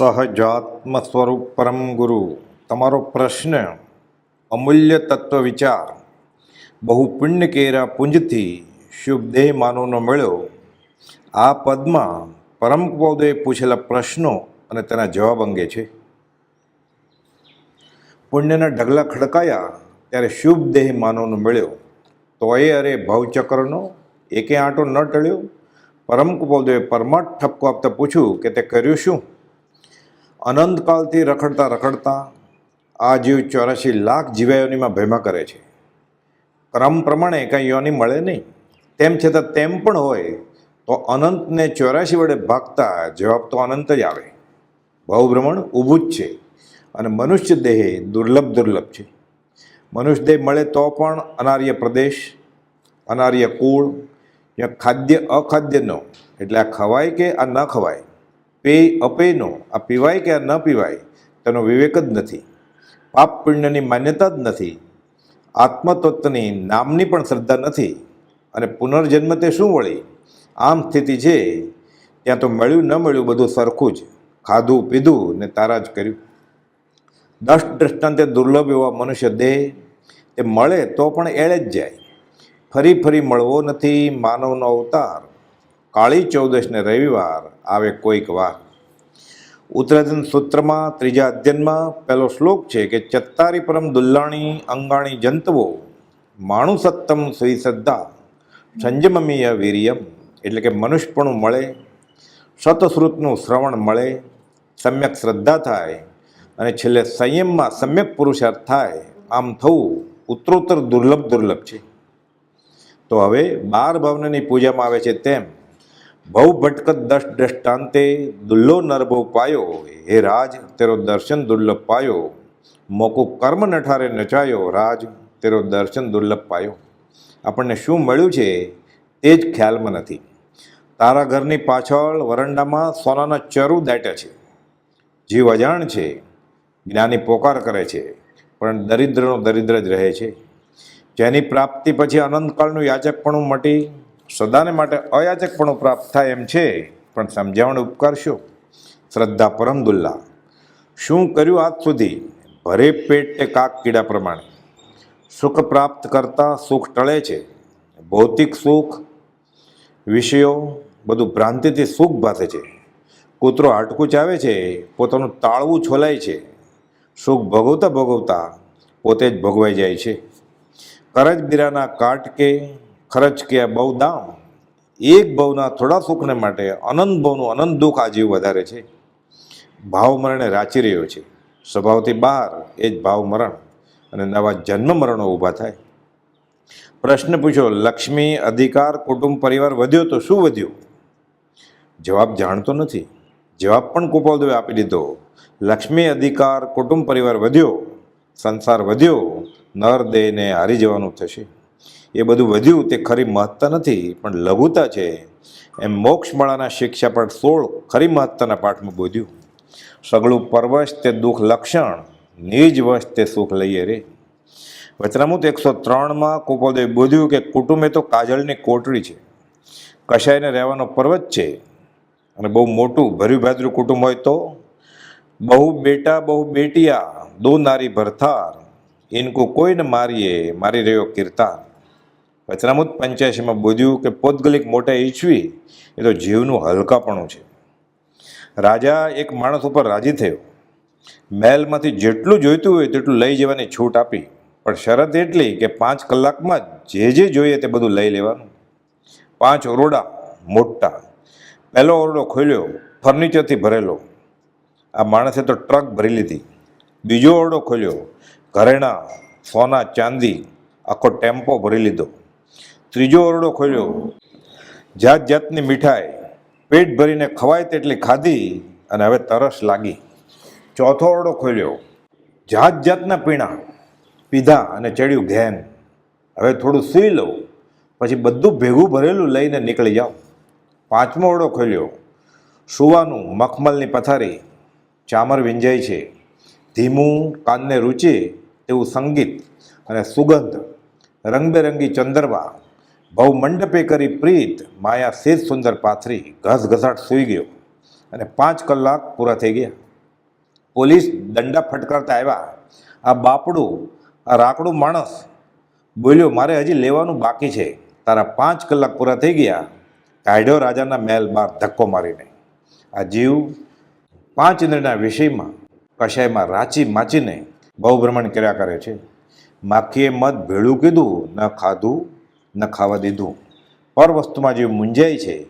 સહજાત્મ સ્વરૂપ પરમ ગુરુ. તમારો પ્રશ્ન, અમૂલ્ય તત્વ વિચાર બહુ પુણ્ય કેરા પુંજથી શુભ દેહ માનવનો મળ્યો આ પદમાં પરમ પૌદે પૂછેલા પ્રશ્નો અને તેના જવાબ અંગે છે. પુણ્યના ઢગલા ખડકાયા ત્યારે શુભ દેહ માનવનો મળ્યો. તો એ અરે ભવચક્રનો એકે આંટો ન ટળ્યો. પરમ કુપોદોએ પરમાર્થ ઠપકો આપતા પૂછ્યું કે તે કર્યું શું? અનંતકાળથી રખડતા રખડતા આ જીવ ચોરાશી લાખ જીવાયોનીમાં ભેમા કરે છે. ક્રમ પ્રમાણે કાંઈ યોની મળે નહીં. તેમ છતાં તેમ પણ હોય તો અનંતને ચોરાશી વડે ભાગતા જવાબ તો અનંત જ આવે. ભવભ્રમણ ઊભું જ છે અને મનુષ્ય દેહ દુર્લભ દુર્લભ છે. મનુષ્ય દેહ મળે તો પણ અનાર્ય પ્રદેશ, અનાર્ય કુળ યા ખાદ્ય અખાદ્યનો એટલે આ ખવાય કે આ ન ખવાય? પેય અપેયનો આ પીવાય કે આ ન પીવાય, તેનો વિવેક જ નથી. પાપ પુણ્યની માન્યતા જ નથી. આત્મતત્વની નામની પણ શ્રદ્ધા નથી. અને પુનર્જન્મ તે શું વળી? આમ સ્થિતિ છે, ત્યાં તો મળ્યું ન મળ્યું બધું સરખું જ. ખાધું, પીધું ને તારા જ કર્યું. દસ દ્રષ્ટાંતે દુર્લભ એવા મનુષ્ય દેહ, તે મળે તો પણ એળે જ જાય. ફરી ફરી મળવો નથી માનવનો અવતાર. કાળી ચૌદશને રવિવાર આવે કોઈક વાર. ઉત્તરાધન સૂત્રમાં, ત્રીજા અધ્યયનમાં પહેલો શ્લોક છે કે, ચત્તારી પરમ દુલ્લાણી અંગાણી જંતવો, માણુસત્તમ શ્રી શ્રદ્ધા, સંજમમીય વીર્યમ. એટલે કે, મનુષ્યપણું મળે શતશ્રુતનું શ્રવણ મળે, સમ્યક શ્રદ્ધા થાય, અને છેલ્લે સંયમમાં સમ્યક પુરુષાર્થ થાય, આમ થવું ઉત્તરોત્તર દુર્લભ દુર્લભ છે. તો હવે બાર ભાવનાની પૂજામાં આવે છે તેમ ભવ ભટકત દશ દ્રષ્ટાંતે દુલ્લો નરભો પાયો હે રાજ, તેરો દર્શન દુર્લભ પાયો. મોકો કર્મ નઠારે નચાયો. રાજ, તેરો દર્શન દુર્લભ પાયો. આપણને શું મળ્યું છે? તે જ ખ્યાલમાં નથી. તારા ઘરની પાછળ વરંડામાં સોનાના ચરુ દાટ્યા છે. જીવ અજાણ છે. જ્ઞાની પોકાર કરે છે. પણ દરિદ્રનો દરિદ્ર જ રહે છે. જેની પ્રાપ્તિ પછી અનંતકાળનું યાચકપણું મટી સદાને માટે અયાચકપણું પ્રાપ્ત થાય એમ છે, પણ સમજાવણ ઉપકારશો શ્રદ્ધા પરમ દુલ્લા શું કર્યું આજ સુધી? ભરે પેટે કાક કીડા પ્રમાણે. સુખ પ્રાપ્ત કરતાં સુખ ટળે છે. ભૌતિક સુખ, વિષયો, બધું ભ્રાંતિથી સુખ ભાસે છે. કૂતરો હાટકું ચાવે છે, પોતાનું તાળવું છોલાય છે. સુખ ભોગવતા ભોગવતા પોતે જ ભોગવાઈ જાય છે. કરજ બીરાના કાટ કે ખરચ કે બહુ દામ એક ભવના થોડા સુખને માટે અનંત ભવનું અનંત દુઃખ આ જીવ વધારે છે. ભાવ મરણે રાચી રહ્યો છે. સ્વભાવથી બહાર એ જ ભાવ મરણ. અને નવા જન્મ મરણો ઊભા થાય. પ્રશ્ન પૂછો લક્ષ્મી, અધિકાર, કુટુંબ, પરિવાર વધ્યો તો શું વધ્યું? જવાબ જાણતો નથી. જવાબ પણ કુપાલદેવે આપી દીધો. લક્ષ્મી, અધિકાર, કુટુંબ, પરિવાર વધ્યો. સંસાર વધ્યો. નર દેહને હારી જવાનું થશે. એ બધું વધ્યું, તે ખરી મહત્તા નથી, પણ લઘુતા છે. એમ મોક્ષમાળાના પર સોળ ખરી મહત્તાના પાઠમાં બોધ્યું. સગળું પરવશ તે દુઃખ લક્ષણ, નિજ વશ તે સુખ લઈએ રે. વચનામૂત એકસો ત્રણમાં કુપોદે બોધ્યું કે કુટુંબ એ તો કાજળની કોટડી છે. કશાયને રહેવાનો પર્વત છે. અને બહુ મોટું ભર્યું ભાદરું કુટુંબ હોય તો? બહુ બેટા, બહુ બેટિયા, દો નારી ભરથાર. ઇનકો કોઈને મારીએ, મારી રહ્યો કીર્તાર. વચનામૃત પંચ્યાસીમાં બોધ્યું કે પોતગલિક મોટા ઈચ્છવી એ તો જીવનું હલકાપણું છે. રાજા એક માણસ ઉપર રાજી થયો. મહેલમાંથી જેટલું જોઈતું હોય તેટલું લઈ જવાની છૂટ આપી. પણ શરત એટલી કે પાંચ કલાકમાં જે જે જોઈએ તે બધું લઈ લેવાનું. પાંચ ઓરડા મોટા. પહેલો ઓરડો ખોલ્યો, ફર્નિચરથી ભરેલો. આ માણસે તો ટ્રક ભરી લીધી. બીજો ઓરડો ખોલ્યો, ઘરેણાં, સોના, ચાંદી, આખો ટેમ્પો ભરી લીધો. ત્રીજો ઓરડો ખોલ્યો. જાત જાતની મીઠાઈ, પેટ ભરીને ખવાય તેટલી ખાધી અને હવે તરસ લાગી. ચોથો ઓરડો ખોલ્યો. જાત જાતના પીણા, પીધા અને ચડ્યું ઘેન. હવે થોડું સૂઈ લઉં પછી બધું ભેગું ભરેલું લઈને નીકળી જાઓ. પાંચમો ઓરડો ખોલ્યો. સુવાનું મખમલની પથારી, ચામર વિંજાય છે. ધીમું, કાનને રૂચે તેવું સંગીત અને સુગંધ. રંગબેરંગી ચંદરવા. ભવ મંડપે કરી પ્રીત માયા શેષ સુંદર પાથરી ઘસઘસાટ સૂઈ ગયો અને પાંચ કલાક પૂરા થઈ ગયા. પોલીસ દંડા ફટકારતા આવ્યા. આ બાપડું, આ રાકડું માણસ બોલ્યો, મારે હજી લેવાનું બાકી છે. તારા પાંચ કલાક પૂરા થઈ ગયા. કાઢ્યો રાજાના મહેલ બહાર ધક્કો મારીને. આ જીવ પાંચ ઇન્દ્રના વિષયમાં કશાયમાં રાચી માચીને બહુ ભ્રમણ કર્યા કરે છે. માખીએ મત ભેળું કીધું, ન ખાધું ન ખાવા દીધું. પર વસ્તુમાં જે મૂંઝાય છે,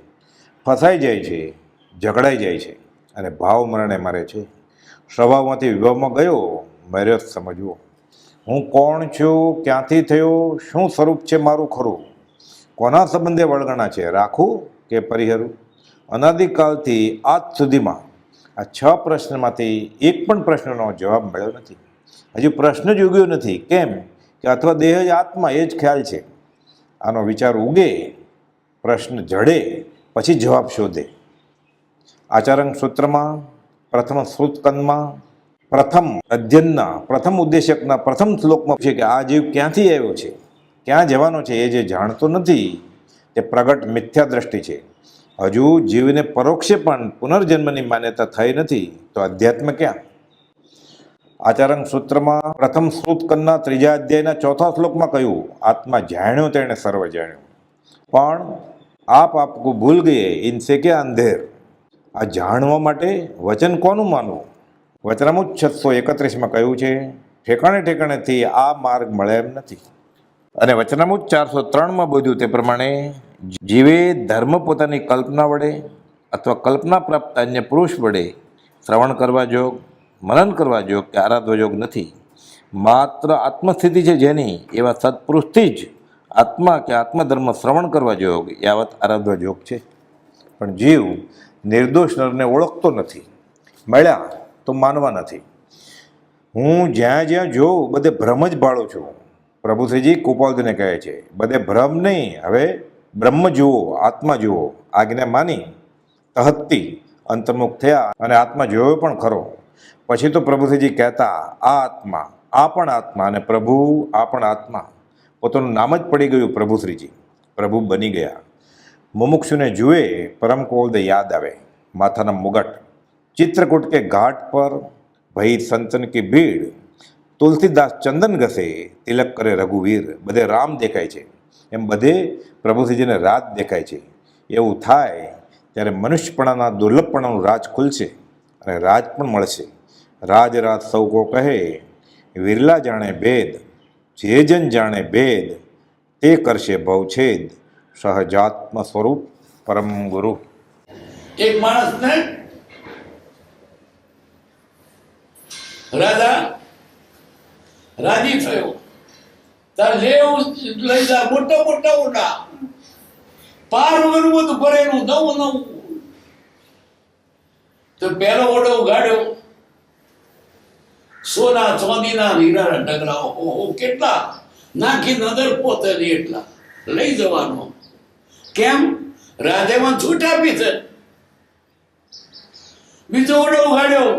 ફસાઈ જાય છે, ઝઘડાઈ જાય છે અને ભાવ મરણે મારે છે. સ્વભાવમાંથી વિભાવમાં ગયો મર્યો જ સમજવો. હું કોણ છું, ક્યાંથી થયો, શું સ્વરૂપ છે મારું ખરું? કોના સંબંધે વળગણા છે? રાખું કે પરિહરું? અનાદિકાલથી આજ સુધીમાં આ છ પ્રશ્નમાંથી એક પણ પ્રશ્નનો જવાબ મળ્યો નથી. હજુ પ્રશ્ન જ ઉગ્યો નથી. કેમ? કે અથવા દેહ જ આત્મા, એ જ ખ્યાલ છે. આનો વિચાર ઉગે, પ્રશ્ન જડે, પછી જવાબ શોધે. આચારંગ સૂત્રમાં, પ્રથમ શ્રુતકંદમાં પ્રથમ અધ્યયનના, પ્રથમ ઉદ્દેશકના, પ્રથમ શ્લોકમાં છે કે આ જીવ ક્યાંથી આવ્યો છે? ક્યાં જવાનો છે? એ જે જાણતો નથી, તે પ્રગટ મિથ્યા દ્રષ્ટિ છે. હજુ જીવને પરોક્ષે પણ પુનર્જન્મની માન્યતા થઈ નથી, તો અધ્યાત્મ ક્યાં? આચારંગ સૂત્રમાં પ્રથમ શ્રુતકંદના ત્રીજા અધ્યાયના ચોથા શ્લોકમાં કહ્યું, આત્મા જાણ્યો તેણે સર્વ જાણ્યું. પણ આપ આપકો ભૂલ ગયે, ઇનસે કે અંધેર? આ જાણવા માટે વચન કોનું માનવું? વચનામુજ છસો એકત્રીસમાં કહ્યું છે, ઠેકાણે ઠેકાણેથી આ માર્ગ મળે એમ નથી. અને વચનામુજ ચારસો ત્રણમાં બોધ્યું તે પ્રમાણે, જીવે ધર્મ પોતાની કલ્પના વડે અથવા કલ્પના પ્રાપ્ત અન્ય પુરુષ વડે શ્રવણ કરવા જોગ મનન કરવા જોગ કે આરાધવા યોગ નથી. માત્ર આત્મસ્થિતિ છે જેની, એવા સત્પુરુષથી જ આત્મા કે આત્મધર્મ શ્રવણ કરવા યોગ યાવત આરાધવા યોગ છે. પણ જીવ નિર્દોષ નરને ઓળખતો નથી. મળ્યા તો માનવા નથી. હું જ્યાં જ્યાં જોઉં, બધે ભ્રમ જ ભાળું છું. પ્રભુશ્રીજી કુપાલજીને કહે છે, બધે ભ્રમ નહીં. હવે બ્રહ્મ જુઓ, આત્મા જુઓ. આજ્ઞા માની તહત્તી અંતર્મુખ થયા અને આત્મા જોયો પણ ખરો. પછી તો પ્રભુશ્રીજી કહેતા આ આત્મા, આ પણ આત્મા અને પ્રભુ, આ પણ આત્મા. પોતાનું નામ જ પડી ગયું પ્રભુશ્રીજી પ્રભુ બની ગયા. મુમુક્ષુને જુએ પરમ કોલ્દ યાદ આવે, માથાના મુગટ, ચિત્રકૂટ કે ઘાટ પર ભઈ સંતન કી ભીડ, તુલસીદાસ ચંદન ઘસે, તિલક કરે રઘુવીર, બધે રામ દેખાય છે. એમ બધે પ્રભુશ્રીજીને રાત દેખાય છે. એવું થાય ત્યારે મનુષ્યપણાના દુર્લભપણાનું રાજ ખુલશે અને રાજ પણ મળશે. રાજ રાત સૌ કો કહે, વિરલા જાણે ભેદ જે જન જાણે ભેદ, તે કરશે ભવછેદ સહજાત્મ સ્વરૂપ પરમ ગુરુ. એક માણસને રાજા, રાજી થયો. તાર લેવું લઈ જા, મોટા મોટા મોટા પાર વગરનું બધું ભરેલું નવું નવું. તો પહેલો ઓડો ઉગાડ્યો. સોના ચાંદીના હીરા ઢગલા ઓહો, કેટલા? નાખી નદર પોતે એટલા. લઈ જવાનો. કેમ? રાધેમાં છૂટ આપી છે. બીજો ઓડો ઉગાડ્યો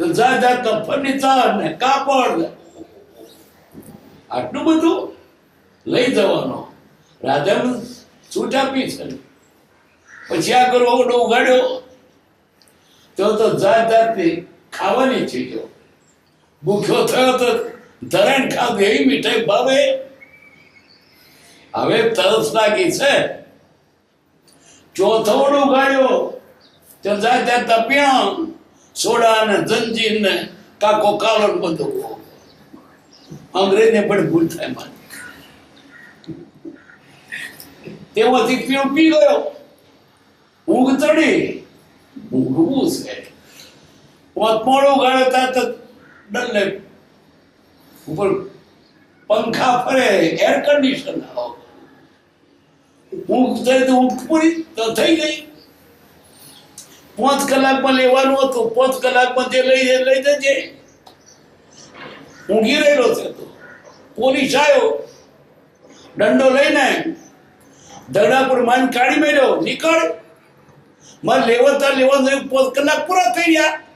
તો જા જાતનો ફર્નિચર ને કાપડ આટલું બધું લઈ જવાનો. રાધેમાં છૂટ આપી છે. પછી આ કરો ઓડો ઉગાડ્યો તો તો જાત જાતની ખાવાની ચીજો ભૂખ્યો થયો તો ધરણ ખાધું એવી મીઠાઈ ભાવે. હવે તરસ લાગી છે. ચોથો ઓડો ઉગાડ્યો. તો જાય ત્યાં તપ્યા સોડા ને જંજીર ને કાકો કાલો બધું અંગ્રેજને પણ ભૂલ થાય મારે. તેમાંથી પીણું પી ગયો. ઊંઘ ચડી. ઊંઘવું છે. પોતમોડું ગાળો ત્યાં ડલ્લે ઉપર પંખા ફરે એર કન્ડિશન ઊંઘ થઈ તો ઊંઘ પૂરી તો થઈ ગઈ. પાંચ કલાકમાં લેવાનું હતું, પાંચ કલાકમાં જે લઈ લઈ જજે. ઊંઘી રહેલો છે તો. પોલીસ આવ્યો. દંડો લઈને ધડા પર માન કાઢી મેળ્યો. નીકળ. મારે લેવતા લેવાનું પાંચ કલાક પૂરા થઈ ગયા.